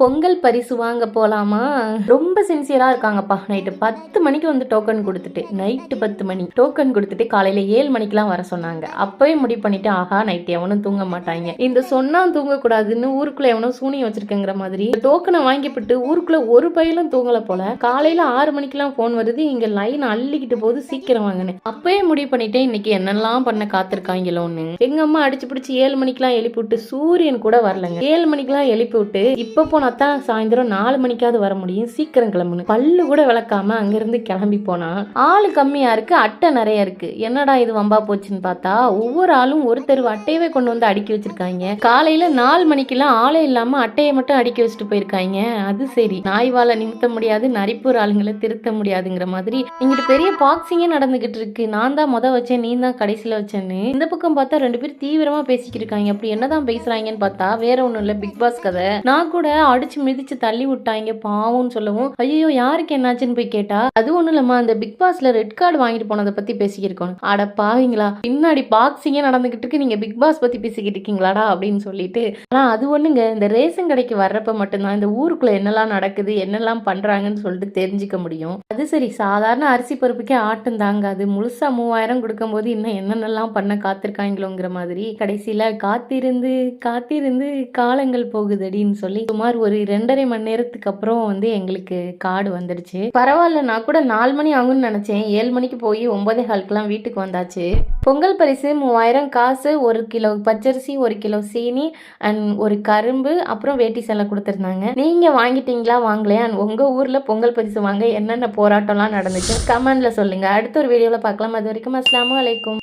பொங்கல் பரிசு வாங்க போலாமா? ரொம்ப சின்சியரா இருக்காங்கப்பா. நைட்டு பத்து மணிக்கு வந்து டோக்கன் கொடுத்துட்டு நைட்டு பத்து மணி. டோக்கன் கொடுத்துட்டு காலையில ஏழு மணிக்கெல்லாம் வர சொன்னாங்க. அப்பவே முடிவு பண்ணிட்டு ஆஹா நைட்டு எவனும் தூங்க மாட்டாங்க. இந்த சொன்னா தூங்க கூடாதுன்னு ஊருக்குள்ள எவனும் சூனியம் வச்சிருக்கங்கிற மாதிரி டோக்கனை வாங்கிப்பட்டு ஊருக்குள்ள ஒரு பையலும் தூங்கல போல. காலையில ஆறு மணிக்கெல்லாம் போன் வருது இங்க லைன் அள்ளிக்கிட்டு போது சீக்கிரம் வாங்கினேன். அப்பவே முடிவு பண்ணிட்டேன் இன்னைக்கு என்னெல்லாம் பண்ண காத்திருக்காங்களோன்னு. எங்க அம்மா அடிச்சு பிடிச்சி ஏழு மணிக்கெல்லாம் எழுப்பி விட்டு சூரியன் கூட வரலங்க. ஏழு மணிக்கெல்லாம் எழுப்பி விட்டு இப்ப போன பார்த்தா சாயந்தரம் நாலு மணிக்காவது வர முடியும். சீக்கிரம் கிளம்பணும் பல்லு கூட விளக்காம அங்கிருந்து கிளம்பி போனா ஆள் கம்மியா இருக்கு அட்டை நிறைய இருக்கு. என்னடா இது வம்பா போச்சுன்னு பார்த்தா ஒவ்வொரு ஆளும் ஒரு தெருவு அட்டையவே கொண்டு வந்து அடுக்கி வச்சிருக்காங்க. காலையில நாலு மணிக்கெல்லாம் ஆளே இல்லாம அட்டையை மட்டும் அடுக்கி வச்சுட்டு போயிருக்காங்க. அது சரி. நாய்வால நிமித்த முடியாது நரிப்பூர் ஆளுங்களை திருத்த முடியாதுங்கிற மாதிரி. இங்கிட்டு பெரிய பாக்ஸிங்கே நடந்துகிட்டு இருக்கு. நான் தான் முத வச்சேன் நீ தான் கடைசியில வச்சேன்னு. இந்த பக்கம் பார்த்தா ரெண்டு பேரும் தீவிரமா பேசிக்கிட்டு இருக்காங்க. அப்படி என்னதான் பேசுறாங்கன்னு பார்த்தா வேற ஒண்ணும் இல்ல. பிக் பாஸ் கதை. நான் கூட அடிச்சு மிதிச்சு தள்ளி விட்டாங்க பாவம்னு சொல்லவும். ஐயோ யாருக்கு என்னாச்சுன்னு போய் கேட்டா? அது ஒண்ணும் இல்லாம அந்த பிக் பாஸ்ல ரெட் கார்டு வாங்கிட்டு போனதை பத்தி பேசிக்கிருக்கோம். அட பாவீங்களா பின்னாடி பாக்ஸிங்கே நடந்துகிட்டு இருக்கு நீங்க பிக் பாஸ் பத்தி பேசிக்கிட்டு இருக்கீங்களாடா அப்படின்னு சொல்லிட்டு. ஆனா அது ஒண்ணுங்க இந்த ரேஷன் கடைக்கு வர்றப்ப மட்டும்தான் இந்த ஊருக்குள்ள என்னெல்லாம் நடக்குது என்னெல்லாம் பண்றாங்கன்னு சொல்லிட்டு தெரிஞ்சுக்க முடியும். அது சரி சாதாரண அரிசி பருப்புக்கே ஆட்டம் தாங்காது முழுசா மூவாயிரம் கொடுக்கும்போது இன்னும் என்னென்னலாம் பண்ண காத்திருக்காங்களோங்கிற மாதிரி கடைசியில காத்திருந்து காத்திருந்து காலங்கள் போகுது அப்படின்னு சொல்லி சுமார் ஒரு ரெண்டரை மணி நேரத்துக்கு அப்புறம் வந்து எங்களுக்கு கார்டு வந்துடுச்சு. பரவாயில்ல நான் கூட நாலு மணி ஆகும்னு நினைச்சேன். ஏழு மணிக்கு போய் ஒன்பதே காலுக்குலாம் வீட்டுக்கு வந்தாச்சு. பொங்கல் பரிசு மூவாயிரம் காசு ஒரு கிலோ பச்சரிசி ஒரு கிலோ சீனி அண்ட் ஒரு கரும்பு அப்புறம் வேட்டி சேலை கொடுத்துருந்தாங்க. நீங்க வாங்கிட்டீங்களா வாங்கலையா? அண்ட் உங்க ஊர்ல பொங்கல் பரிசு வாங்க என்னென்ன போராட்டம்லாம் நடந்துச்சு? கமெண்ட்ல சொல்லுங்க. அடுத்த ஒரு வீடியோல பார்க்கலாம். அது வரைக்கும் அஸ்லாம் வலைக்கும்